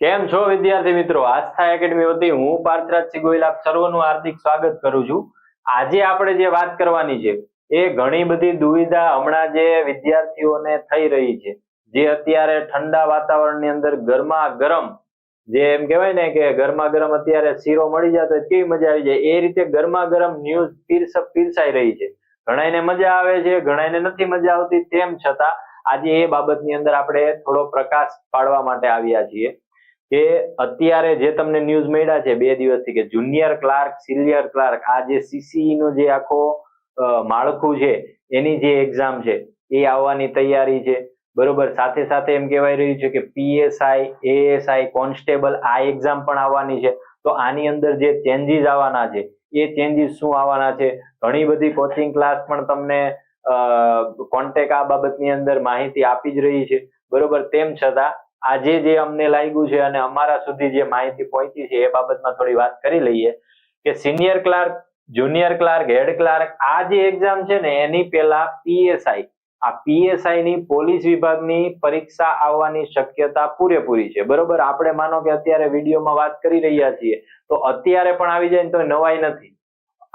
કેમ છો વિદ્યાર્થી મિત્રો? આસ્થા એકેડમી વતી હું પાર્થરાજ ગોયલ આપ સર્વનું હાર્દિક સ્વાગત કરું છું. આજે આપણે જે વાત કરવાની છે, એ ઘણી બધી દુવિધા હમણાં જે વિદ્યાર્થીઓને થઈ રહી છે. જે અત્યારે ઠંડા વાતાવરણની અંદર ગરમા ગરમ જે એમ કહેવાય ને કે ગરમા ગરમ અત્યારે શીરો મળી જાય તો કેવી મજા આવી જાય, એ રીતે ગરમા ગરમ ન્યૂઝ પીરસ, પીરસાઈ રહી છે. ઘણાને મજા આવે છે ઘણાને નથી મજા આવતી, તેમ છતાં આજે એ બાબતની અંદર આપણે થોડો પ્રકાશ પાડવા માટે આવ્યા છીએ કે અત્યારે જે તમને ન્યૂઝ મળ્યા છે બે દિવસથી કે જુનિયર ક્લાર્ક સિનિયર ક્લાર્ક આ જે સીસીઈ નું જે આખો માળખું છે, એની જે એક્ઝામ છે, એ આવવાની તૈયારી છે. બરોબર, સાથે સાથે એમ કહેવાય રહ્યું છે કે પીએસઆઈ એએસઆઈ કોન્સ્ટેબલ આ એક્ઝામ પણ આવવાની છે. તો આની અંદર જે ચેન્જીસ આવવાના છે, એ ચેન્જીસ શું આવવાના છે? ઘણી બધી કોચિંગ ક્લાસ પણ તમને કોન્ટેક આ બાબતની અંદર માહિતી આપી જ રહી છે. બરોબર? તેમ છતાં, આજે જે અમને લાગ્યું છે અને અમારા સુધી જે માહિતી પહોંચી છે, એ બાબતમાં થોડી વાત કરી લઈએ કે senior clerk junior clerk head clerk આ જે એક્ઝામ છે ને, એની પહેલા પીએસઆઈ આ પીએસઆઈ ની પોલીસ વિભાગની પરીક્ષા આવવાની શક્યતા પૂરેપૂરી છે. બરોબર? આપણે માનો કે અત્યારે વિડીયોમાં વાત કરી રહ્યા છીએ. તો અત્યારે પણ આવી જાય ને તો નવાઈ નથી.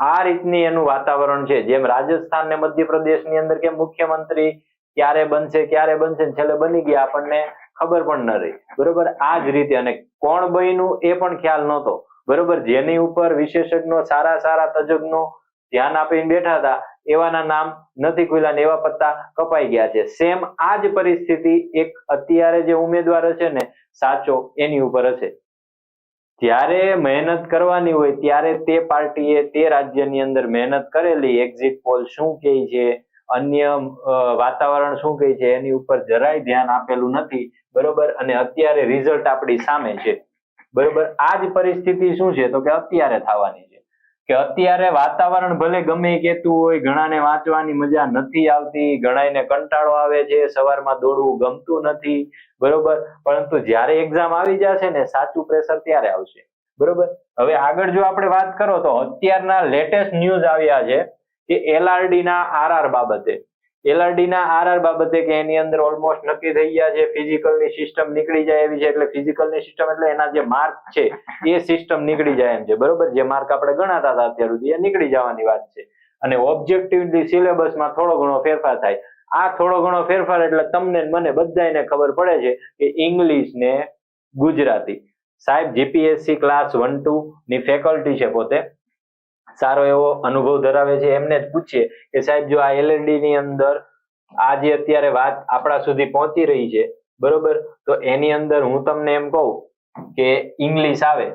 આ રીતની એનું વાતાવરણ છે. જેમ રાજસ્થાન ને મધ્યપ્રદેશની અંદર કે મુખ્યમંત્રી ક્યારે બનશે ક્યારે બનશે છેલ્લે બની ગયા આપણને ખબર પણ ન રહી. બરોબર? આ જ રીતે અને કોણ બન્યું એ પણ ખ્યાલ નહોતો. બરોબર? જેની ઉપર વિશેષજ્ઞો, સારા સારા તજજ્ઞો ધ્યાન આપીને બેઠા હતા, એવાના નામ નથી ખુલ્યા ને એવા પત્તા કપાઈ ગયા છે. સેમ આ જ પરિસ્થિતિ એક અત્યારે જે ઉમેદવાર હશે ને, સાચો એની ઉપર હશે. જ્યારે મહેનત કરવાની હોય ત્યારે તે પાર્ટીએ તે રાજ્યની અંદર મહેનત કરેલી. એક્ઝિટ પોલ શું કહે છે? અન્ય વાતાવરણ શું કહે છે? એની ઉપર જરાય ધ્યાન આપેલું નથી. બરોબર? અને અત્યારે રિઝલ્ટ આપણી સામે છે. બરોબર? આ જ પરિસ્થિતિ શું છે? તો કે અત્યારે થવાની છે. કે અત્યારે વાતાવરણ ભલે ગમે એ કહેતું હોય, ઘણાને વાંચવાની મજા નથી આવતી ઘણાને કંટાળો આવે છે, સવારમાં દોડવું ગમતું નથી, બરોબર? પરંતુ જ્યારે એક્ઝામ આવી જશે ને, સાચું પ્રેશર ત્યારે આવશે. બરોબર? હવે આગળ જો આપણે વાત કરો તો અત્યારના લેટેસ્ટ ન્યૂઝ આવ્યા છે કે એલઆરડી ના આરઆર બાબતે. એલઆરડી ના આરઆર બાબતે કે એની અંદર ઓલમોસ્ટ નક્કી થઈ ગયા છે ફિઝિકલની સિસ્ટમ નીકળી જાય એવી છે, એટલે ફિઝિકલની સિસ્ટમ એટલે એના જે માર્ક છે, એ સિસ્ટમ નીકળી જાય એમ છે. બરોબર? જે માર્ક આપણે ગણાતા હતા અત્યાર સુધી, એ નીકળી જવાની વાત છે. અને ઓબ્જેક્ટિવલી સિલેબસમાં થોડો ઘણો ફેરફાર થાય. આ થોડો ઘણો ફેરફાર એટલે તમને મને બધાને ખબર પડે છે કે ઇંગ્લિશ ને ગુજરાતી. સાહેબ જીપીએસસી ક્લાસ વન ટુ ની ફેકલ્ટી છે પોતે. સારો એવો અનુભવ ધરાવે છે. એમને જ પૂછીએ કે સાહેબ, જો આ એલએલડી ની અંદર આ જે અત્યારે વાત આપણા સુધી પહોંચી રહી છે, બરોબર? તો એની અંદર હું તમને એમ કહું કે ઇંગ્લિશ આવે.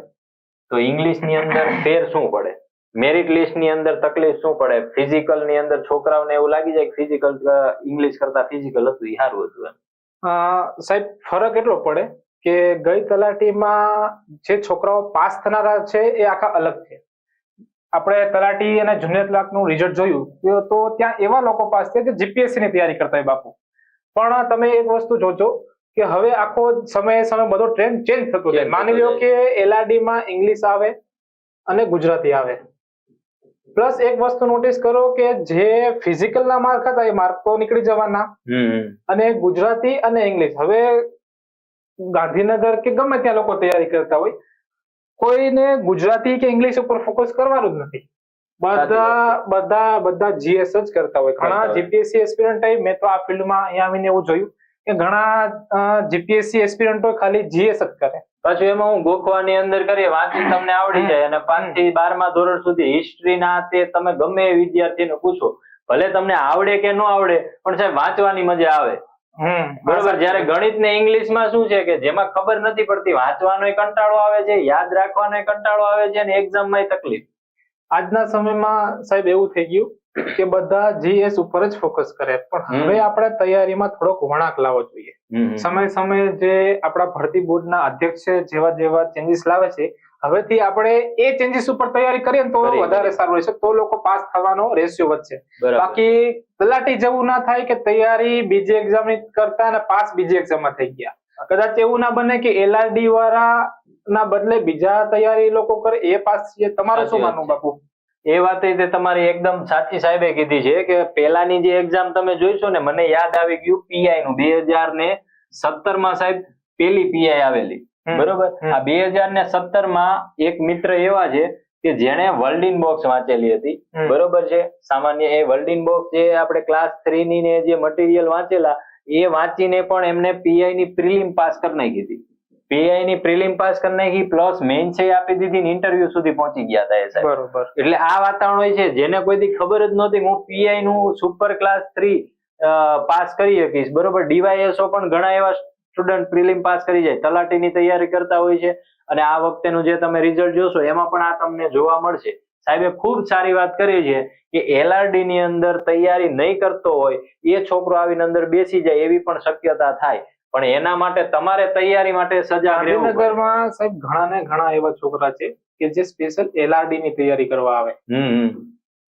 તો ઇંગ્લિશની અંદર ફેર શું પડે? મેરિટ લિસ્ટની અંદર તકલીફ શું પડે? ફિઝિકલની અંદર છોકરાઓને એવું લાગી જાય ફિઝિકલ ઇંગ્લિશ કરતા ફિઝિકલ હતું એ સારું હતું એમ. સાહેબ, ફરક એટલો પડે કે ગઈ તલાટીમાં જે છોકરાઓ પાસ થનારા છે, એ આખા અલગ છે. આપણે તલાટી અને જુનિયર ક્લાર્કનું રિઝલ્ટ જોયું તો- ત્યાં એવા લોકો પાસે છે જે જીપીએસસી ની તૈયારી કરતા હોય બાપુ. પણ તમે એક વસ્તુ જોજો કે હવે આખો સમયે સમય બધો ટ્રેન્ડ ચેન્જ થતો જાય. માની લો કે એલઆરડી માં ઇંગ્લિશ આવે અને ગુજરાતી આવે. પ્લસ એક વસ્તુ નોટિસ કરો કે જે ફિઝિકલ ના માર્ક હતા એ માર્ક તો નીકળી જવાના. અને ગુજરાતી અને ઇંગ્લિશ હવે ગાંધીનગર કે ગમે ત્યાં લોકો તૈયારી કરતા હોય કોઈને ગુજરાતી કે ઇંગ્લિશ ઉપર ફોકસ કરવાનું જ નથી. બધા બધા બધા જીએસ જ કરતા હોય. ઘણા જીપીએસસી એસ્પિરન્ટ મેં તો આ ફિલ્ડમાં અહીંયા આવીને એવું જોયું કે ઘણા જીપીએસસી એસ્પિરન્ટો ખાલી જીએસ જ કરે. પાછું એમાં હું ગોખવાની અંદર કરીએ વાંચી તમને આવડી જાય અને પાંચથી બારમા ધોરણ સુધી હિસ્ટ્રી ના તે તમે ગમે વિદ્યાર્થીને પૂછો ભલે તમને આવડે કે ન આવડે પણ સાહેબ વાંચવાની મજા આવે. બરોબર જયારે ગણિત ને ઇંગ્લિશમાં શું છે કે જેમાં ખબર નથી પડતી વાંચવાનો કંટાળો આવે છે યાદ રાખવાનો કંટાળો આવે છે અને એક્ઝામમાં તકલીફ. આજના સમયમાં સાહેબ એવું થઈ ગયું કે બધા જીએસ ઉપર જ ફોકસ કરે. પણ હવે આપણે તૈયારીમાં થોડોક વળાંક લાવવો જોઈએ. સમય સમયે જે આપણા ભરતી બોર્ડના અધ્યક્ષ જેવા જેવા ચેન્જીસ લાવે છે હવેથી આપણે એ ચેન્જીસ ઉપર તૈયારી કરીએ તો વધારે સારું રહેશે. તો લોકો પાસ થવાનો રેશિયો વધશે. બાકી તલાટી જેવું ના થાય કે તૈયારી બીજી એક્ઝામની કરતા અને પાસ બીજી એક્ઝામમાં થઈ ગયા. કદાચ એવું ના બને કે એલઆરડી વાળા ના બદલે બીજા તૈયારી લોકો કરે એ પાસ છે તમારું શું માનવું બાપુ? એ વાત તે તમારી એકદમ સાચી સાહેબે કીધી છે કે પેલાની જે એક્ઝામ તમે જોઈશો ને મને યાદ આવી ગયું પીઆઈ નું. બે હજાર ને સત્તરમાં સાહેબ પેલી પીઆઈ આવેલી. બરોબર? આ બે હજાર ને સત્તરમાં એક મિત્ર એવા છે કે જેણે વર્લ્ડિન બોક્સ વાંચેલી હતી. બરોબર છે? સામાન્ય એ વર્લ્ડિન બોક્સ જે આપણે ક્લાસ થ્રી ની ને જે મટીરિયલ વાંચેલા એ વાંચીને પણ એમને પીઆઈ ની પ્રિલિમ પાસ કરી નાખી હતી. પીઆઈ ની પ્રિલિમ પાસ કરી નાખી પ્લસ મેઇન છે આપી દીધી ને ઇન્ટરવ્યુ સુધી પહોંચી ગયા હતા એ સાહેબ. બરોબર. એટલે આ વાતાવરણ હોય છે જેને કોઈથી ખબર જ નહોતી હું પીઆઈ નું સુપર ક્લાસ થ્રી પાસ કરી શકીશ. બરોબર? ડીવાયએસઓ પણ ઘણા એવા સ્ટુડન્ટ પ્રિલિમ પાસ કરી જાય તલાટીની તૈયારી કરતા હોય છે અને આ વખતેનું જે તમે રિઝલ્ટ જોશો એમાં પણ આ તમને જોવા મળશે. સાહેબે ખૂબ સારી વાત કરી છે કે એલઆરડી ની અંદર તૈયારી નહીં કરતો હોય એ છોકરો આવીને અંદર બેસી જાય એવી પણ શક્યતા થાય. પણ એના માટે તમારે તૈયારી માટે સજા ગાંધીનગરમાં સાહેબ ઘણા ને ઘણા એવા છોકરા છે કે જે સ્પેશિયલ એલઆરડી ની તૈયારી કરવા આવે.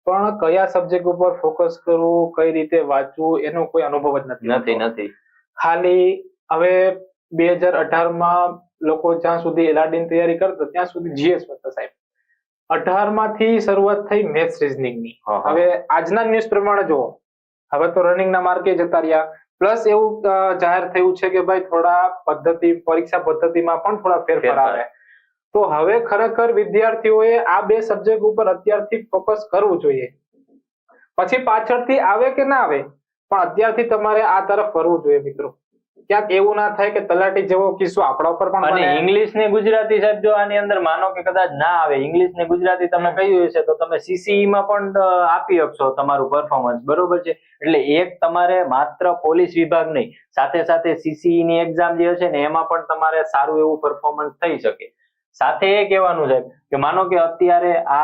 પણ કયા સબ્જેક્ટ ઉપર ફોકસ કરવું કઈ રીતે વાંચવું એનો કોઈ અનુભવ જ નથી. નથી નથી. ખાલી હવે બે હજાર અઢારમાં લોકો જ્યાં સુધી એલઆરડી તૈયારી કરતા ત્યાં સુધી જીએસ હતા સાહેબ. અઢારમાંથી શરૂઆત થઈ મેથ્સ રીઝનિંગની હા, હા. હવે આજના ન્યૂઝ પ્રમાણે જુઓ. હવે તો રનિંગ ના માર્કે જતા રહ્યા. પ્લસ એવું જાહેર થયું છે કે ભાઈ થોડા પદ્ધતિ પરીક્ષા પદ્ધતિમાં પણ થોડા ફેરફાર ફેરફાર. આવે. તો હવે ખરેખર વિદ્યાર્થીઓએ આ બે સબ્જેક્ટ ઉપર અત્યારથી ફોકસ કરવું જોઈએ. પછી પાછળથી આવે કે ના આવે? પણ અત્યારથી તમારે આ તરફ ફરવું જોઈએ મિત્રો. ક્યાંક એવું ના થાય કે તલાટી જેવો કિસ્સો આપણા ઉપર પણ અને ઇંગ્લિશ ને ગુજરાતી સાહેબ જો આની અંદર માનો કે કદાચ ના આવે ઇંગ્લિશ ને ગુજરાતી તમે કહ્યું હશે તો તમે સીસીઈ માં પણ આપી શકશો તમારું પરફોર્મન્સ બરોબર છે? એટલે એક તમારે માત્ર પોલીસ વિભાગ નહીં સાથે સાથે સીસીઈ ની એક્ઝામ જે હશે ને એમાં પણ તમારે સારું એવું પરફોર્મન્સ થઈ શકે. સાથે એ કહેવાનું સાહેબ કે માનો કે અત્યારે આ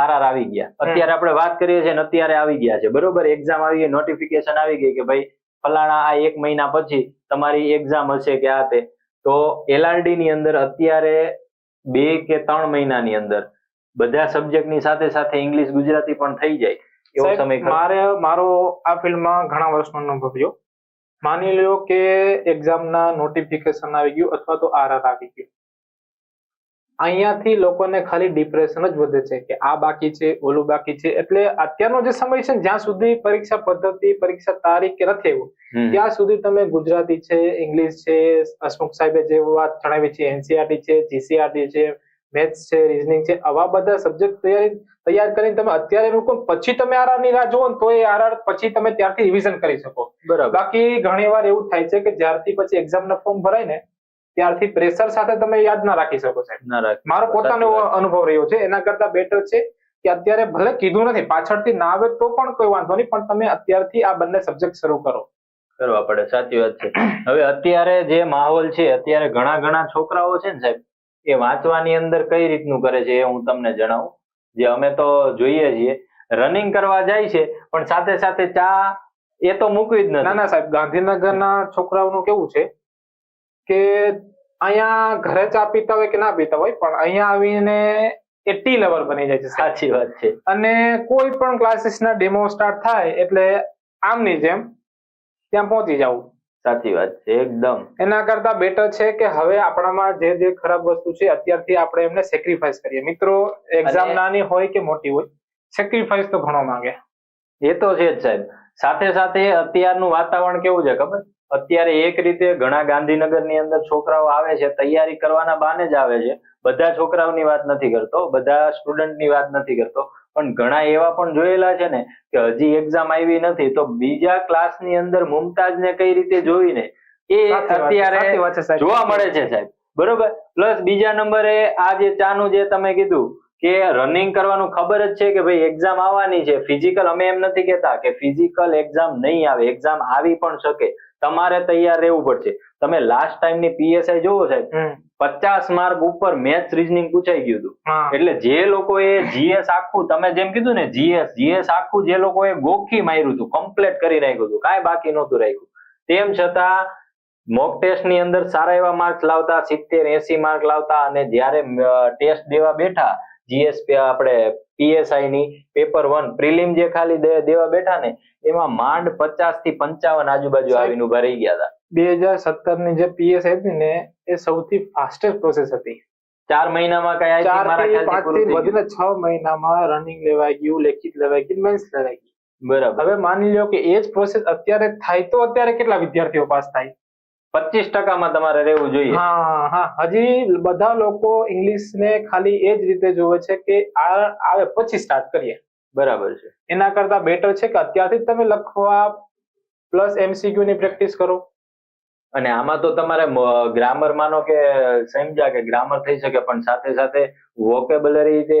આરઆર આવી ગયા. અત્યારે આપણે વાત કરીએ છીએ ને અત્યારે આવી ગયા છે. બરોબર? એક્ઝામ આવી ગઈ નોટિફિકેશન આવી ગઈ કે ભાઈ ફલાણા આ એક મહિના પછી તમારી એક્ઝામ હશે કે આ તે તો એલઆરડી ની અંદર અત્યારે બે કે ત્રણ મહિનાની અંદર બધા સબ્જેક્ટની સાથે સાથે ઇંગ્લિશ ગુજરાતી પણ થઈ જાય એવો સમય મારે મારો આ ફિલ્ડમાં ઘણા વર્ષનો અનુભવ રહ્યો. માની લ્યો કે એક્ઝામના નોટિફિકેશન આવી ગયું અથવા તો આરઆર આવી ગયું. અહીંયાથી લોકોને ખાલી ડિપ્રેશન જ વધે છે કે આ બાકી છે ઓલું બાકી છે. એટલે અત્યારનો જે સમય છે જ્યાં સુધી પરીક્ષા પદ્ધતિ પરીક્ષા તારીખ કે નથી એવું ત્યાં સુધી તમે ગુજરાતી છે ઇંગ્લિશ છે હસમુખ સાહેબે જે વાત જણાવી છે એનસીઆરટી છે જીસીઆરટી છે મેથ્સ છે રીઝનિંગ છે આવા બધા સબ્જેક્ટ તૈયારી તૈયાર કરીને તમે અત્યારે મૂકો પછી તમે આરઆરની રાહ જુઓ તો એ આરઆર પછી તમે ત્યારથી રિવિઝન કરી શકો. બરાબર. બાકી ઘણી વાર એવું થાય છે કે જ્યારથી પછી એક્ઝામ ના ફોર્મ ભરાય ને ત્યારથી પ્રેશર સાથે તમે યાદ ના રાખી શકો સાહેબ. મારો પોતાનો એવો અનુભવ રહ્યો છે. એના કરતા બેટર છે કે અત્યારે ભલે કીધું નથી પાછળથી ના આવે તો પણ કોઈ વાંધો નહીં પણ તમે અત્યારથી આ બંને સબ્જેક્ટ શરૂ કરો. કરવા પડે સાચી વાત છે. હવે અત્યારે જે માહોલ છે અત્યારે ઘણા ઘણા છોકરાઓ છે ને સાહેબ એ વાંચવાની અંદર કઈ રીતનું કરે છે એ હું તમને જણાવું. જે અમે તો જોઈએ છીએ. રનિંગ કરવા જાય છે પણ સાથે સાથે ચા એ તો મૂકવી જ ના ના સાહેબ ગાંધીનગરના છોકરાઓનું કેવું છે કે અહીંયા ઘરે ચા પીતા હોય કે ના પીતા હોય પણ અહીંયા આવીને એ ટી લવર બની જાય છે. સાચી વાત છે. અને કોઈ પણ ક્લાસીસના ડેમો સ્ટાર્ટ થાય એટલે આમની જેમ ત્યાં પહોંચી જવું. સાચી વાત છે એકદમ. એના કરતા બેટર છે કે હવે આપણામાં જે જે ખરાબ વસ્તુ છે અત્યારથી આપણે એમને સેક્રિફાઈસ કરીએ. મિત્રો એક્ઝામ નાની હોય કે મોટી હોય સેક્રિફાઈસ તો ઘણો માંગે. એ તો છે જ સાહેબ. સાથે સાથે અત્યારનું વાતાવરણ કેવું છે ખબર? અત્યારે એક રીતે ઘણા ગાંધીનગરની અંદર છોકરાઓ આવે છે તૈયારી કરવાના બાને જ આવે છે. બધા છોકરાઓની વાત નથી કરતો બધા સ્ટુડન્ટની વાત નથી કરતો. પણ ઘણા એવા પણ જોયેલા છે ને કે હજી એક્ઝામ આવી નથી તો બીજા ક્લાસની અંદર મુમતાજને કઈ રીતે જોઈને એ અત્યારે. જોવા મળે છે સાહેબ. બરોબર? પ્લસ બીજા નંબરે આ જે ચાનું જે તમે કીધું કે રનિંગ કરવાનું ખબર જ છે કે ભાઈ એક્ઝામ આવવાની છે. ફિઝિકલ અમે એમ નથી કહેતા કે ફિઝિકલ એક્ઝામ નહીં આવે. એક્ઝામ આવી પણ શકે. તમારે તૈયાર રહેવું પડશે. તમે લાસ્ટ ટાઈમની પીએસઆઈ જોવો સાહેબ હમ. પચાસ માર્ક ઉપર મેથ્સ રીઝનિંગ પૂછાઈ ગયું હતું. એટલે જે લોકો એ જીએસ આખું તમે જેમ કીધું ને જીએસ જીએસ આખું જે લોકો એ ગોખી માર્યું હતું કમ્પ્લીટ કરી નાખ્યું હતું. કાંઈ બાકી નહોતું રાખ્યું. તેમ છતાં મોક ટેસ્ટની અંદર સારા એવા માર્ક્સ લાવતા સિત્તેર એસી માર્ક લાવતા અને જ્યારે ટેસ્ટ દેવા બેઠા જીએસ આપણે પીએસઆઈ ની પેપર વન પ્રિલિમ જે ખાલી દેવા બેઠા ને એમાં માંડ પચાસથી પંચાવન આજુબાજુ આવીને ઊભા રહી ગયા હતા. બે હજાર સત્તરની જે પીએસઆઈ હતી ને એ સૌથી ફાસ્ટેસ્ટ પ્રોસેસ હતી. ચાર મહિનામાં કઈ ચાર પાંચથી વધીને છ મહિનામાં રનિંગ લેવાઈ ગયું લેખિત લેવાઈ ગયું મેન્સ લેવાઈ ગયું. બરાબર. હવે માની લો કે એ જ પ્રોસેસ અત્યારે થાય તો અત્યારે કેટલા વિદ્યાર્થીઓ પાસ થાય? પચીસ ટકામાં તમારે રહેવું જોઈએ. હા હા. હજી બધા લોકો ઇંગ્લિશ ને ખાલી એ જ રીતે જોવે છે કે આ આવે પછી સ્ટાર્ટ કરીએ. બરાબર છે. એના કરતા બેટર છે કે અત્યારથી તમે લખવા પ્લસ એમસીક્યુ ની પ્રેક્ટિસ કરો. અને આમાં તો તમારે ગ્રામર માનો કે સમજ્યા કે ગ્રામર થઈ શકે પણ સાથે સાથે વોકેબલરી જે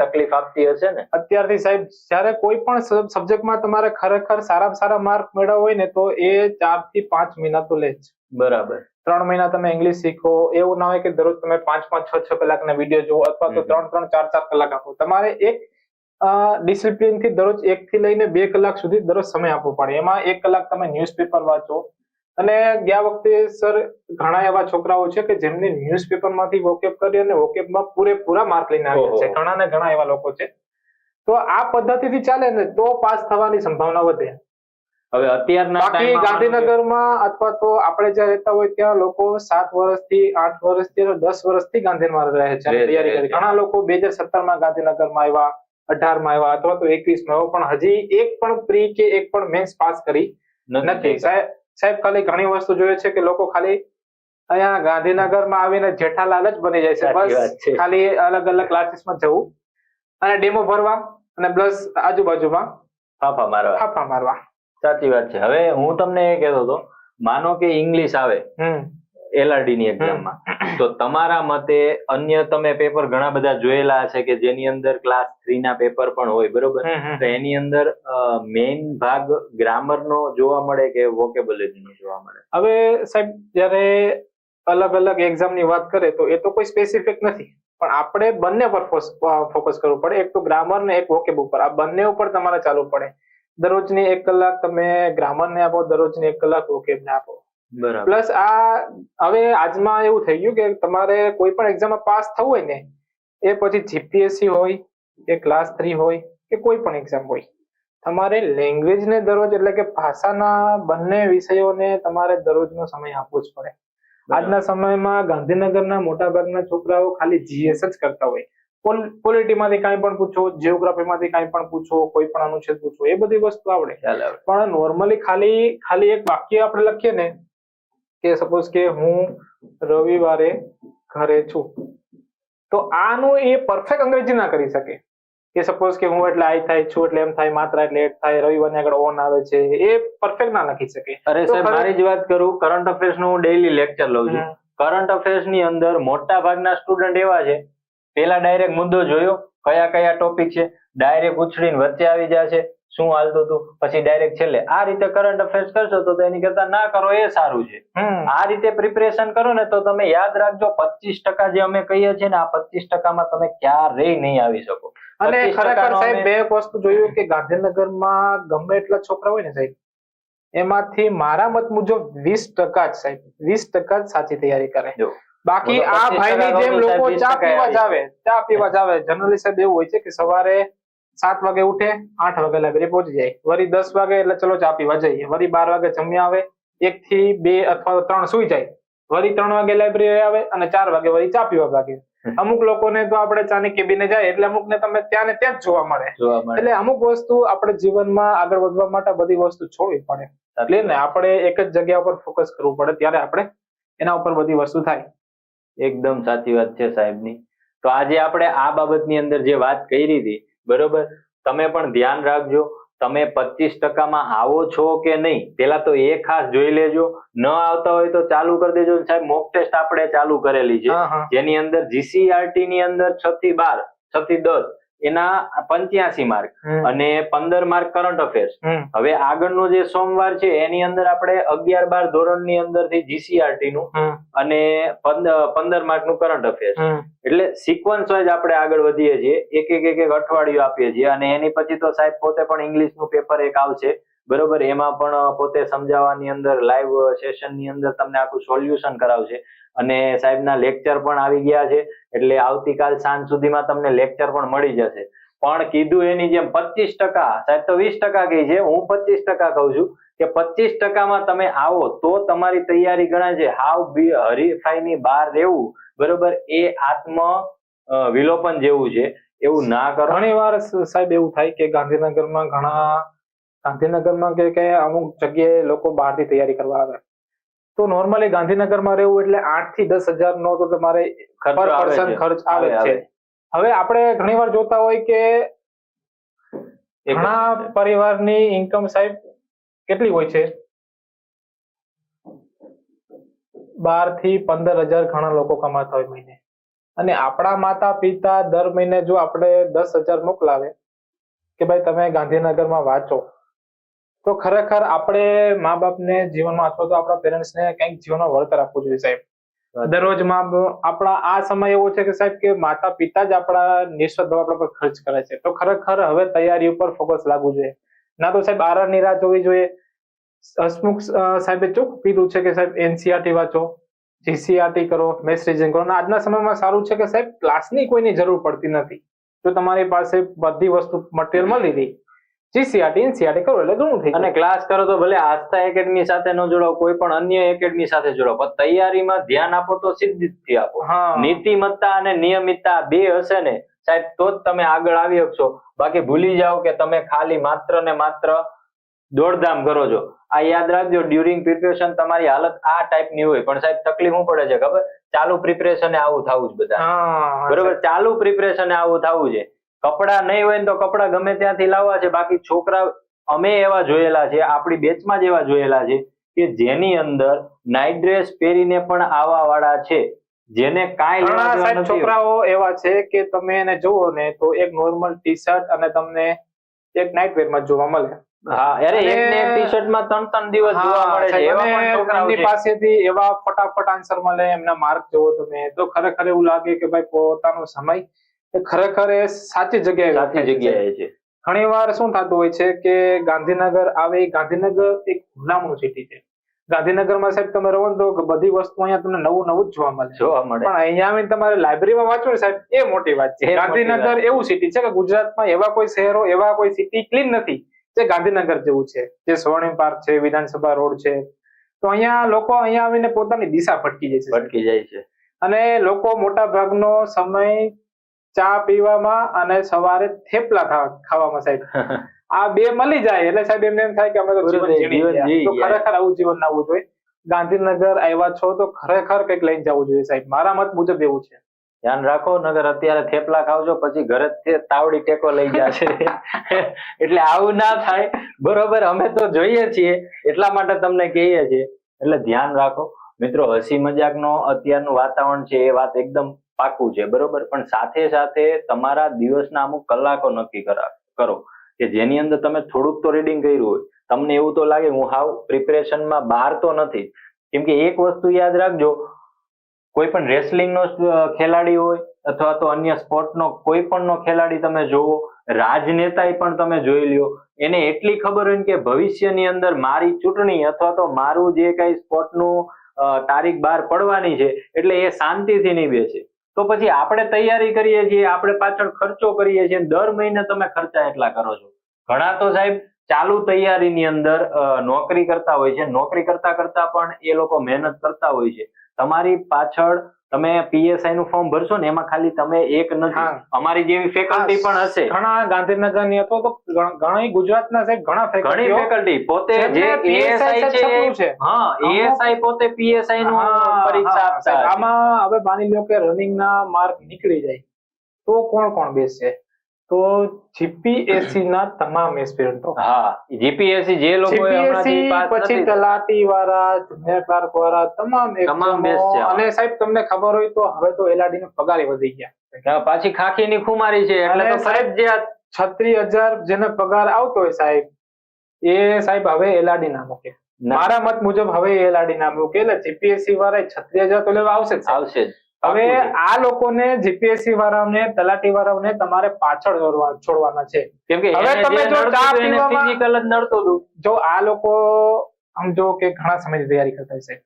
તકલીફ આપતી હશે ને? અત્યારથી સાહેબ જ્યારે કોઈ પણ સબ્જેક્ટમાં તમારે ખરેખર સારામાં સારા માર્ક મેળવવા હોય ને તો એ ચારથી પાંચ મહિના તો લે જ. બરાબર. ત્રણ મહિના તમે ઇંગ્લિશ શીખો એવું ના હોય કે દરરોજ તમે પાંચ પાંચ છ છ કલાકના વીડિયો જુઓ અથવા તો ત્રણ ત્રણ ચાર ચાર કલાક આપો. તમારે એક ડિસિપ્લિનથી દરરોજ એક થી લઈને બે કલાક સુધી દરરોજ સમય આપવો પડે. એમાં એક કલાક તમે ન્યૂઝપેપર વાંચો. અને ગયા વખતે સર ઘણા એવા છોકરાઓ છે કે જેમને ન્યૂઝપેપરમાંથી વોકેપ કરી અને વોકેપમાં પૂરેપૂરા માર્ક લઈને આવ્યા છે. ઘણા ને ઘણા એવા લોકો છે. તો આ પદ્ધતિથી ચાલે ને તો પાસ થવાની સંભાવના વધે. હવે અત્યારના બાકી ગાંધીનગરમાં અથવા તો આપણે જ્યાં રહેતા હોય ત્યાં લોકો સાત વર્ષથી આઠ વર્ષથી દસ વર્ષથી ગાંધીનગર રહે છે તૈયારી કરી ઘણા લોકો બે હજાર સત્તરમાં ગાંધીનગરમાં આવ્યા અઢારમાં આવ્યા અથવા તો એકવીસમાં આવ્યો પણ હજી એક પણ પ્રી કે એક પણ મેન્સ પાસ કરી નથી સાહેબ સાહેબ ખાલી ઘણી વસ્તુ જોઈએ છે કે લોકો ખાલી અહીંયા ગાંધીનગરમાં આવીને જેઠાલાલ જ બની જાય છે. બસ ખાલી અલગ અલગ ક્લાસીસમાં જવું અને ડેમો ભરવા અને પ્લસ આજુબાજુમાં ફાફા મારવા. ફાફા મારવા. સાચી વાત છે. હવે હું તમને એ કહેતો હતો માનો કે ઇંગ્લિશ આવે એલઆરડી ની એક્ઝામમાં તો તમારા મતે અન્ય તમે પેપર ઘણા બધા જોયેલા હશે કે જેની અંદર ક્લાસ થ્રી ના પેપર પણ હોય બરોબર. તો એની અંદર મેઇન ભાગ ગ્રામર નો જોવા મળે કે વોકેબલરી નો જોવા મળે? હવે સાહેબ જ્યારે અલગ અલગ એક્ઝામની વાત કરે તો એ તો કોઈ સ્પેસિફિક નથી. પણ આપણે બંને પર ફોકસ કરવું પડે. એક તો ગ્રામર ને એક વોકેબ ઉપર. આ બંને ઉપર તમારે ચાલવું પડે. દરરોજની એક કલાક તમે ગ્રામર ને આપો દરરોજની એક કલાક વોકેબ ને આપો પ્લસ આ હવે આજમાં એવું થઈ ગયું કે તમારે કોઈ પણ એક્ઝામમાં પાસ થવું હોય ને એ પછી જીપીએસસી હોય કે ક્લાસ થ્રી હોય કે કોઈ પણ એક્ઝામ હોય તમારે લેંગ્વેજ ને દરરોજ એટલે કે ભાષાના બંને વિષયોને તમારે દરરોજનો સમય આપવો જ પડે. આજના સમયમાં ગાંધીનગરના મોટાભાગના છોકરાઓ ખાલી જીએસ જ કરતા હોય. પોલિટી માંથી કાંઈ પણ પૂછો જીઓગ્રાફી માંથી કાંઈ પણ પૂછો કોઈ પણ અનુચ્છેદ પૂછો એ બધી વસ્તુ આવડે. પણ નોર્મલી ખાલી ખાલી એક વાક્ય આપણે લખીએ ને કે સપોઝ કે હું રવિવારે ઘરે છું તો આનું એ પરફેક્ટ અંગ્રેજી ના કરી શકે. કે સપોઝ કે હું એટલે આઈ થાય છું એટલે એમ થાય માત્ર એટલે એટ થાય રવિવારની આગળ ઓન આવે છે એ પરફેક્ટ ના લખી શકે. અરે સાહેબ મારી જ વાત કરું કરંટ અફેર્સનું હું ડેઈલી લેક્ચર લઉં છું. કરંટ અફેર્સની અંદર મોટા ભાગના સ્ટુડન્ટ એવા છે પેલા ડાયરેક્ટ મુદ્દો જોયો કયા કયા ટોપિક છે ડાયરેક્ટ ઉછળીને વચ્ચે આવી છે શું હાલતું હતું પછી ડાયરેક્ટ છેલ્લે આ રીતે કરંટ અફેર્સ કરશો તો એની કરતા ના કરો એ સારું છે. આ રીતે પ્રિપેરેશન કરો ને તો તમે યાદ રાખજો પચીસ ટકા જે અમે કહીએ છીએ ને આ પચીસ ટકામાં તમે ક્યારેય નહીં આવી શકો. અને 25% ખરેખર સાહેબ બે એક વસ્તુ જોયું કે ગાંધીનગરમાં ગમે એટલા છોકરા હોય ને સાહેબ એમાંથી મારા મત મુજબ વીસ ટકા જ સાહેબ વીસ ટકા જ સાચી તૈયારી કરે. બાકી આ ભાઈની જેમ લોકો ચા પીવા જાવે ચા પીવા જાવે. જનરલી સાહેબ એવું હોય છે કે સવારે સાત વાગે ઉઠે આઠ વાગે લાઇબ્રેરી પહોંચી જાય. વળી દસ વાગે એટલે ચલો ચા પીવા જઈએ. વળી બાર વાગે જમી આવે એક થી બે અથવા ત્રણ સુઈ જાય. વળી ત્રણ વાગે લાઇબ્રેરી આવે અને ચાર વાગે વળી ચા પીવા ભાગે. અમુક લોકોને તો આપણે ચાની કેબીને જાય એટલે અમુક ને તમે ત્યાં ને ત્યાં જ જોવા મળે. જોવા મળે. એટલે અમુક વસ્તુ આપણે જીવનમાં આગળ વધવા માટે બધી વસ્તુ છોડવી પડે. એટલે ને આપણે એક જ જગ્યા ઉપર ફોકસ કરવું પડે ત્યારે આપણે એના ઉપર બધી વસ્તુ થાય. એકદમ સાચી વાત છે સાહેબની. તો આજે આપણે આ બાબતની અંદર જે વાત કરી હતી બરોબર? તમે પણ ધ્યાન રાખજો. તમે પચીસ ટકામાં આવો છો કે નહીં પેલા તો એ ખાસ જોઈ લેજો. ન આવતા હોય તો ચાલુ કરી દેજો. સાહેબ મોક ટેસ્ટ આપણે ચાલુ કરેલી છે. જેની અંદર જીસીઆરટી ની અંદર છ થી બાર છ થી દસ એના પંચ્યાસી માર્ક અને પંદર માર્ક કરંટ અફેર્સ હવે આગળનો જે સોમવાર છે એની અંદર આપણે અગિયાર બાર ધોરણની અંદરથી જીસીઆરટી નું અને પંદર પંદર માર્કનું કરંટ અફેર્સ એટલે સિક્વન્સ વાઇઝ આપણે આગળ વધીએ છીએ. એક એક એક એક અઠવાડિયું આપીએ છીએ. અને એની પછી તો સાહેબ પોતે પણ ઇંગ્લિશનું પેપર એક આવશે. બરોબર? એમાં પણ પોતે સમજાવવાની અંદર લાઈવ સેશનની અંદર તમને આખું સોલ્યુશન કરાવશે. અને સાહેબના લેક્ચર પણ આવી ગયા છે, એટલે આવતીકાલ સાંજ સુધીમાં તમને લેક્ચર પણ મળી જશે. પણ કીધું એની જેમ પચીસ ટકા, સાહેબ તો વીસ ટકા કહી છે, હું પચીસ ટકા કહું છું કે પચીસ ટકામાં તમે આવો તો તમારી તૈયારી ગણાય છે. હાવ બી હરીફાઈની બહાર રહેવું, બરોબર, એ આત્મ વિલોપન જેવું છે. એવું ના કરો. ઘણી વાર સાહેબ એવું થાય કે ગાંધીનગરમાં ઘણા, ગાંધીનગરમાં કે અમુક જગ્યાએ લોકો બહારથી તૈયારી કરવા આવે. તો નોર્મલી ગાંધીનગરમાં રહેવું એટલે આઠથી દસ હજાર નો તો તમારે પર પર્સન ખર્ચ આવે છે. હવે આપણે ઘણીવાર જોતા હોય કે ઘણા પરિવારની ઇન્કમ સાહેબ કેટલી હોય છે? બારથી પંદર હજાર ઘણા લોકો કમાતા હોય મહિને. અને આપણા માતા પિતા દર મહિને જો આપણે દસ હજાર મોકલાવે કે ભાઈ તમે ગાંધીનગરમાં વાંચો તો ખરેખર આપણે મા બાપને જીવનમાં અથવા તો આપણા પેરેન્ટ્સને કંઈક જીવનમાં વળતર આપવું જોઈએ સાહેબ. દરરોજ મા આપણા આ સમય એવો છે કે સાહેબ કે માતા પિતા જ આપણા નિઃસ્વાર્થ ભાવ આપણા પર ખર્ચ કરે છે. તો ખરેખર હવે તૈયારી ઉપર ફોકસ લાગવું જોઈએ. ના તો સાહેબ આરામની રાહ જોવી જોઈએ. હસમુખ સાહેબે ચોખ્ખું કીધું છે કે સાહેબ એનસીઆરટી વાંચો જીસીઆરટી કરો મેસ રીઝન કરો. અને આજના સમયમાં સારું છે કે સાહેબ ક્લાસની કોઈની જરૂર પડતી નથી. જો તમારી પાસે બધી વસ્તુ મટીરિયલ મળી રહી જીસીઆરટી એનસીઆરટી કરો એટલે ઘણું થઈ અને ક્લાસ કરો તો ભલે આસ્થા એકેડમી સાથે ન જોડાઓ કોઈ પણ અન્ય એકેડમી સાથે જોડાઓ પણ તૈયારીમાં ધ્યાન આપો તો સિદ્ધિથી આપો. નીતિમત્તા અને નિયમિતતા બે હશે ને સાહેબ તો જ તમે આગળ આવી શકશો. બાકી ભૂલી જાઓ કે તમે ખાલી માત્ર ને માત્ર દોડધામ કરો છો. આ યાદ રાખજો ડ્યુરિંગ પ્રિપેરેશન તમારી હાલત આ ટાઈપની હોય. પણ સાહેબ તકલીફ શું પડે છે ખબર? ચાલુ પ્રિપરેશન આવું થવું જ બધા. બરોબર? ચાલુ પ્રિપરેશન આવું થવું છે. કપડા નહીં હોય ને તો કપડા ગમે ત્યાંથી લાવવા છે. બાકી છોકરા અમે એવા જોયેલા છે આપણી બેચમાં જ એવા જોયેલા છે કે જેની અંદર નાઇટ ડ્રેસ પહેરીને પણ આવા વાળા છે. જેને કાંઈ છોકરાઓ એવા છે કે તમે એને જુઓ ને તો એક નોર્મલ ટી શર્ટ અને તમને એક નાઇટ વેરમાં જોવા મળે. હા અરે એક ટી શર્ટમાં ત્રણ ત્રણ દિવસ જોવા મળે છે. એવા પણ છોકરાઓ છે. પાસેથી એવા ફટાફટ આન્સર મળે એમના માર્ક જોવો તમે. તો ખરેખર એવું લાગે કે ભાઈ પોતાનો સમય ખરેખર એ સાચી જગ્યાએ સાચી જગ્યાએ છે. ઘણી વાર શું થતું હોય છે કે ગાંધીનગર આવે ગાંધીનગર એક ગુલામનું સિટી છે. ગાંધીનગરમાં સાહેબ તમે રહો તો બધી વસ્તુ અહીંયા તમને નવું નવું જ જોવા મળે જોવા મળે. પણ અહીંયા આવીને તમારે લાઇબ્રેરીમાં વાંચવું સાહેબ એ મોટી વાત છે. ગાંધીનગર એવું સિટી છે કે ગુજરાતમાં એવા કોઈ શહેરો એવા કોઈ સિટી ક્લીન નથી જે ગાંધીનગર જેવું છે. જે સ્વર્ણિમ પાર્ક છે વિધાનસભા રોડ છે. તો અહીંયા લોકો અહીંયા આવીને પોતાની દિશા ભટકી જાય છે. ભટકી જાય છે. અને લોકો મોટા ભાગનો સમય ચા પીવામાં અને સવારે થેપલા ખાવામાં સાહેબ. આ બે મળી જાય. એટલે સાહેબ એમને એમ થાય કે અમે તો જીવન ખરેખર આવું જીવન ના આવવું જોઈએ. ગાંધીનગર આવ્યા છો તો ખરેખર કંઈક લઈને જવું જોઈએ સાહેબ. મારા મત મુજબ એવું છે. ધ્યાન રાખો નગર અત્યારે થેપલા ખાવજો પછી ઘરે તાવડી ટેકો લઈ જશે. એટલે આવું ના થાય. બરોબર અમે તો જોઈએ છીએ. એટલા માટે તમને કહીએ છીએ. એટલે ધ્યાન રાખો. મિત્રો હસી મજાકનો અત્યારનું વાતાવરણ છે એ વાત એકદમ પાકું છે, બરોબર? પણ સાથે સાથે તમારા દિવસના અમુક કલાકો નક્કી કરા, કરો. કે જેની અંદર તમે થોડુંક તો રીડિંગ કર્યું હોય. તમને એવું તો લાગે, હું હાવ પ્રિપરેશનમાં બહાર તો નથી. કેમ કે એક વસ્તુ યાદ રાખજો, કોઈ પણ રેસલિંગનો ખેલાડી હોય અથવા તો અન્ય સ્પોર્ટનો કોઈ પણનો ખેલાડી તમે જોવો રાજનેતા પણ તમે જોઈ લ્યો. એને એટલી ખબર હોય કે ભવિષ્યની અંદર મારી ચૂંટણી અથવા તો મારું જે કઈ સ્પોર્ટનું તારીખ બહાર પડવાની છે, એટલે એ શાંતિથી નહીં બેસે તો પછી આપણે તૈયારી કરીએ છીએ, આપણે પાછળ ખર્ચો કરીએ છીએ દર મહિને તમે ખર્ચા એટલા કરો છો. ઘણા તો સાહેબ ચાલુ તૈયારીની અંદર નોકરી કરતા હોય છે. નોકરી કરતા કરતા પણ એ લોકો મહેનત કરતા હોય છે. તમારી પાછળ તમે પીએસઆઈ નું ફોર્મ ભરશો ને એમાં ખાલી તમે એક નથી અમારી જેવી ફેકલ્ટી પણ હશે. ઘણા ગાંધીનગરની અથવા તો ઘણી ગુજરાત ગુજરાતના સાહેબ ઘણા ઘણી ફેકલ્ટી પોતે જે પીએસઆઈ છે હા એએસઆઈ પોતે પીએસઆઈ નું પરીક્ષા આપતા આમાં હવે માની લો કે રનિંગ ના માર્ક નીકળી જાય તો કોણ કોણ બેસશે? તો જીપીએસસી ના તમામ એસ્પિરન્ટો હા જીપીએસસી જે લોકો પછી તલાટી વાળા જુનિયર ક્લાર્ક વાળા તમામ તમામ. અને સાહેબ તમને ખબર હોય તો હવે તો એલઆરડી નો પગાર વધી ગયા. પાછી ખાખી ની ખુમારી છે એટલે અને સાહેબ જે છત્રીસ હજાર જેને પગાર આવતો હોય સાહેબ એ સાહેબ હવે એલઆરડી ના મૂકે. મારા મત મુજબ હવે એલઆરડી ના મૂકે. એટલે જીપીએસસી વાળા છત્રીસ હજાર તો લેવા આવશે આવશે જ. હવે આ લોકોને જીપીએસસી વાળાઓને તલાટી વાળાઓને તમારે પાછળ છોડવાના છે. કેમ કે હવે તમે જો ચા પીવામાં- physical જ નડતો હતું. જો આ લોકો સમજો કે ઘણા સમયથી તૈયારી કરતા હશે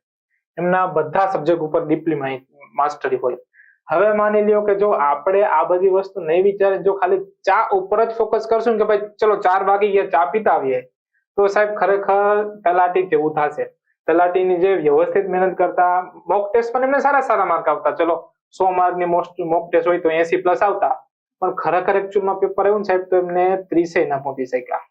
એમના બધા સબ્જેક્ટ ઉપર ડીપલી માસ્ટરી હોય. હવે માની લ્યો કે જો આપણે આ બધી વસ્તુ નહીં વિચારે જો ખાલી ચા ઉપર જ ફોકસ કરશું કે ભાઈ ચલો ચાર વાગી ગયા ચા પીતા આવીએ તો સાહેબ ખરેખર તલાટી જેવું થશે? તલાટીની જે વ્યવસ્થિત મહેનત કરતા મોક ટેસ્ટ પણ એમને સારા સારા માર્ક આવતા. ચલો સો માર્કની મોસ્ટ મોક ટેસ્ટ હોય તો એસી પ્લસ આવતા. પણ ખરેખર એકચ્યુઅલમાં પેપર એવું સાહેબ તો એમને ત્રીસે ના પહોંચી શક્યા.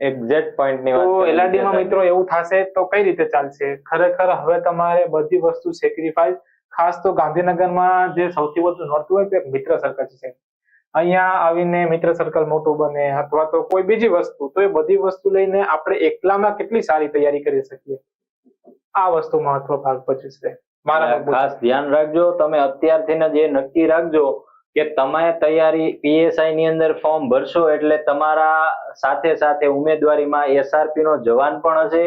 એક્ઝેક્ટ પોઈન્ટની વાત તો કરી એલઆરડી માં મિત્રો એવું થશે તો કઈ રીતે ચાલશે? ખરેખર હવે તમારે બધી વસ્તુ સેક્રિફાઈસ ખાસ તો ગાંધીનગરમાં જે સૌથી વધુ નડતું હોય તે મિત્ર સર્કલ છે. અહીંયા આવીને મિત્ર સર્કલ મોટું બને અથવા તો કોઈ બીજી વસ્તુ તો એ બધી વસ્તુ લઈને આપણે એકલામાં કેટલી સારી તૈયારી કરી શકીએ? આ વસ્તુ મહત્વ ભાગ ભજવશે મારા. ખાસ ધ્યાન રાખજો તમે અત્યારથી જે નક્કી રાખજો કે તમે તૈયારી પીએસઆઈ ની અંદર ફોર્મ ભરશો એટલે તમારા સાથે સાથે ઉમેદવારીમાં એસઆરપી નો જવાન પણ હશે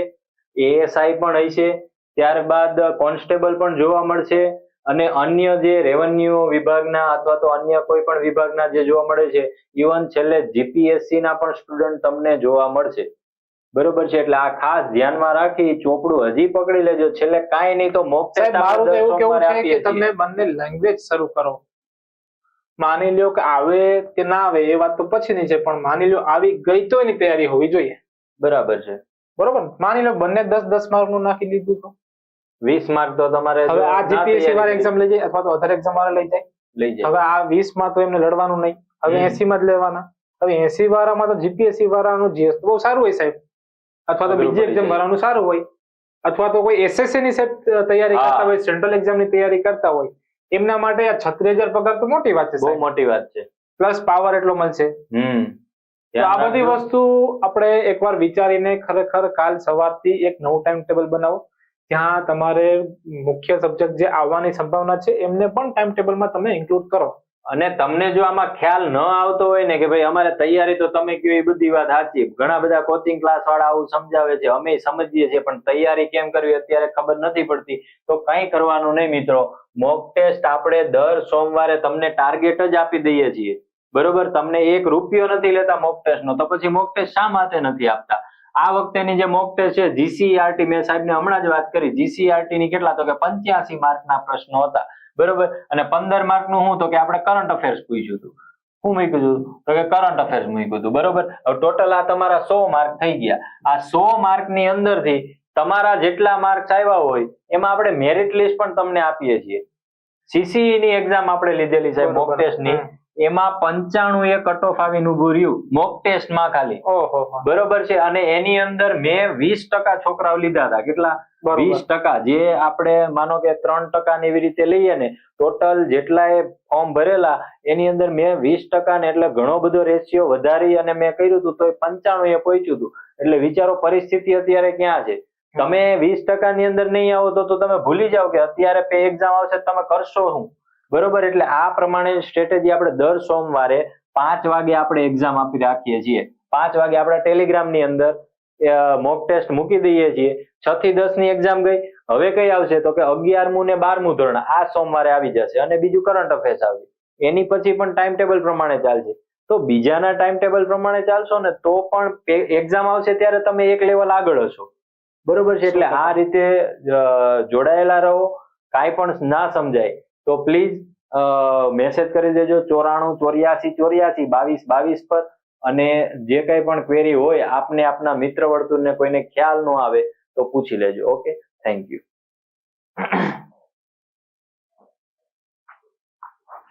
એએસઆઈ પણ હશે ત્યારબાદ કોન્સ્ટેબલ પણ જોવા મળશે અને અન્ય જે રેવન્યુ વિભાગના અથવા તો અન્ય કોઈ પણ વિભાગના જે જોવા મળે છે ઇવન છેલ્લે જીપીએસસી ના પણ સ્ટુડન્ટ તમને જોવા મળશે બરોબર છે એટલે આ ખાસ ધ્યાનમાં રાખી ચોપડું હજી પકડી લેજો. છેલ્લે કાંઈ નહીં તો મોક્ષ મારું તો એવું કેવું છે કે તમે બંને લેંગ્વેજ શરૂ કરો. માની લ્યો કે આવે કે ના આવે એ વાત તો પછીની છે પણ માની લ્યો આવી ગઈ તો એની તૈયારી હોવી જોઈએ. બરાબર છે. બરોબર? માની લો બંને દસ દસ માર્કનું નાખી દીધું તો. વીસ માર્ક તો તમારે હવે આ જીપીએસસી વાળા એક્ઝામ લઈ જાય અથવા તો અધર એક્ઝામ વાળા લઈ જાય. લઈ જાય. હવે આ વીસમાં તો એમને લડવાનું નહીં. હવે. એસી માં જ લેવાના. હવે એસી વાળામાં તો જીપીએસસી વાળાનું જીએસ બહુ સારું હોય સાહેબ. અથવા તો બીજી એક્ઝામ ભરવાનું સારું હોય અથવા તો કોઈ એસએસસી ની તૈયારી કરતા હોય સેન્ટ્રલ એક્ઝામની તૈયારી કરતા હોય એમના માટે આ છત્રીસ હજાર પગાર તો મોટી વાત છે બહુ મોટી વાત છે. પ્લસ પાવર એટલો મળશે. હમ. તો આ બધી વસ્તુ આપણે એકવાર વિચારીને ખરેખર કાલ સવારથી એક નવું ટાઈમ ટેબલ બનાવો ત્યાં તમારે મુખ્ય સબ્જેક્ટ જે આવવાની સંભાવના છે એમને પણ ટાઈમ ટેબલમાં તમે ઇન્ક્લુડ કરો. અને તમને જો આમાં ખ્યાલ ન આવતો હોય ને કે ભાઈ અમારે તૈયારી તો તમે કયો એ બધી વાત સાચી. ઘણા બધા કોચિંગ ક્લાસ વાળા આવું સમજાવે છે, અમે સમજીએ છીએ, પણ તૈયારી કેમ કરવી અત્યારે ખબર નથી પડતી. તો કંઈ કરવાનું નહીં મિત્રો. મોક ટેસ્ટ આપણે દર સોમવારે તમને ટાર્ગેટ જ આપી દઈએ છીએ. બરોબર? તમને એક રૂપિયો નથી લેતા મોક ટેસ્ટ નો. તો પછી મોક ટેસ્ટ શા માટે નથી આપતા? આ વખતેની જે મોક ટેસ્ટ છે જીસીઆરટી મેં સાહેબને હમણાં જ વાત કરી. જીસીઆરટી ની કેટલા તો કે પંચ્યાસી માર્કના પ્રશ્નો હતા. બરોબર? અને પંદર માર્કનું શું તો કે આપણે કરંટ અફેર્સ પૂછ્યું હતું. શું મૂક્યું હતું? તો કે કરંટ અફેર્સ મૂક્યું હતું. બરોબર? હવે ટોટલ આ તમારા સો માર્ક થઈ ગયા. આ સો માર્કની અંદરથી તમારા જેટલા માર્ક્સ આવ્યા હોય એમાં આપણે મેરિટ લિસ્ટ પણ તમને આપીએ છીએ. સીસીઈ ની એક્ઝામ આપણે લીધેલી સાહેબ મોક બરોબર. એમાં પંચાણું એ કટ ઓફ આવીને ઉભું રહ્યું મોક ટેસ્ટમાં ખાલી. બરોબર છે? અને એની અંદર મેં વીસ ટકા છોકરાઓ લીધા હતા. કેટલા? વીસ ટકા. જે આપણે માનો કે ત્રણ ટકા ને એવી રીતે લઈએ ને ટોટલ જેટલા એ ફોર્મ ભરેલા એની અંદર મેં વીસ ટકા ને એટલે ઘણો બધો રેશિયો વધારી અને મેં કર્યું હતું તો એ પંચાણું એ પહોંચ્યું હતું. એટલે વિચારો પરિસ્થિતિ અત્યારે ક્યાં છે? તમે વીસ ટકા ની અંદર નહીં આવો તો તો તમે ભૂલી જાઓ કે અત્યારે પે એક્ઝામ આવશે તમે કરશો શું? બરોબર? એટલે આ પ્રમાણે સ્ટ્રેટેજી આપણે દર સોમવારે પાંચ વાગે આપણે એક્ઝામ આપી રાખીએ છીએ. પાંચ વાગે આપણા ટેલિગ્રામની અંદર મોક ટેસ્ટ મૂકી દઈએ છીએ. છ થી દસની એક્ઝામ ગઈ. હવે કઈ આવશે? તો કે અગિયારમું ને બારમું ધોરણ આ સોમવારે આવી જશે અને બીજું કરંટ અફેર્સ આવશે એની પછી પણ ટાઈમ ટેબલ પ્રમાણે ચાલશે. તો બીજાના ટાઈમ ટેબલ પ્રમાણે ચાલશો ને તો પણ એક્ઝામ આવશે ત્યારે તમે એક લેવલ આગળ હશો. બરોબર છે? એટલે આ રીતે જોડાયેલા રહો. કાંઈ પણ ના સમજાય. તો પ્લીઝ મેસેજ કરી દેજો ચોરાણું, ચોર્યાસી ચોર્યાસી, બાવીસ બાવીસ પર. અને જે કંઈ પણ ક્વેરી હોય, આપને આપના મિત્ર વર્તુળને કોઈને ખ્યાલ ન આવે તો પૂછી લેજો ઓકે થેન્ક યુ